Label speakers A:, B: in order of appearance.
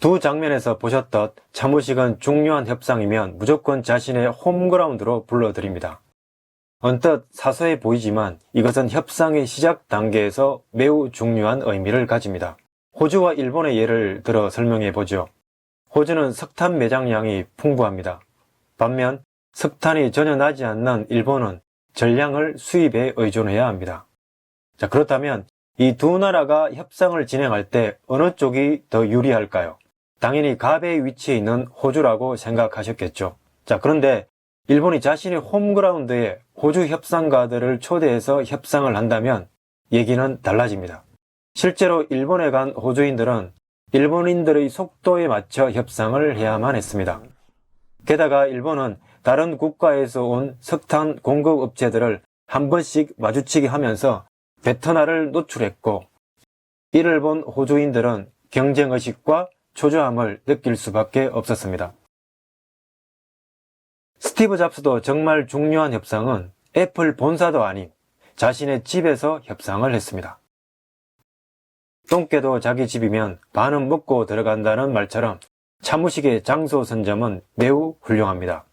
A: 두 장면에서 보셨듯 차무식은 중요한 협상이면 무조건 자신의 홈그라운드로 불러들입니다. 언뜻 사소해 보이지만 이것은 협상의 시작 단계에서 매우 중요한 의미를 가집니다. 호주와 일본의 예를 들어 설명해 보죠. 호주는 석탄 매장량이 풍부합니다. 반면 석탄이 전혀 나지 않는 일본은 전량을 수입에 의존해야 합니다. 자, 그렇다면 이 두 나라가 협상을 진행할 때 어느 쪽이 더 유리할까요? 당연히 갑의 위치에 있는 호주라고 생각하셨겠죠. 자, 그런데 일본이 자신의 홈그라운드에 호주 협상가들을 초대해서 협상을 한다면 얘기는 달라집니다. 실제로 일본에 간 호주인들은 일본인들의 속도에 맞춰 협상을 해야만 했습니다. 게다가 일본은 다른 국가에서 온 석탄 공급 업체들을 한 번씩 마주치게 하면서 베트나를 노출했고 이를 본 호주인들은 경쟁의식과 초조함을 느낄 수밖에 없었습니다. 스티브 잡스도 정말 중요한 협상은 애플 본사도 아닌 자신의 집에서 협상을 했습니다. 똥개도 자기 집이면 반은 먹고 들어간다는 말처럼 차무식의 장소 선점은 매우 훌륭합니다.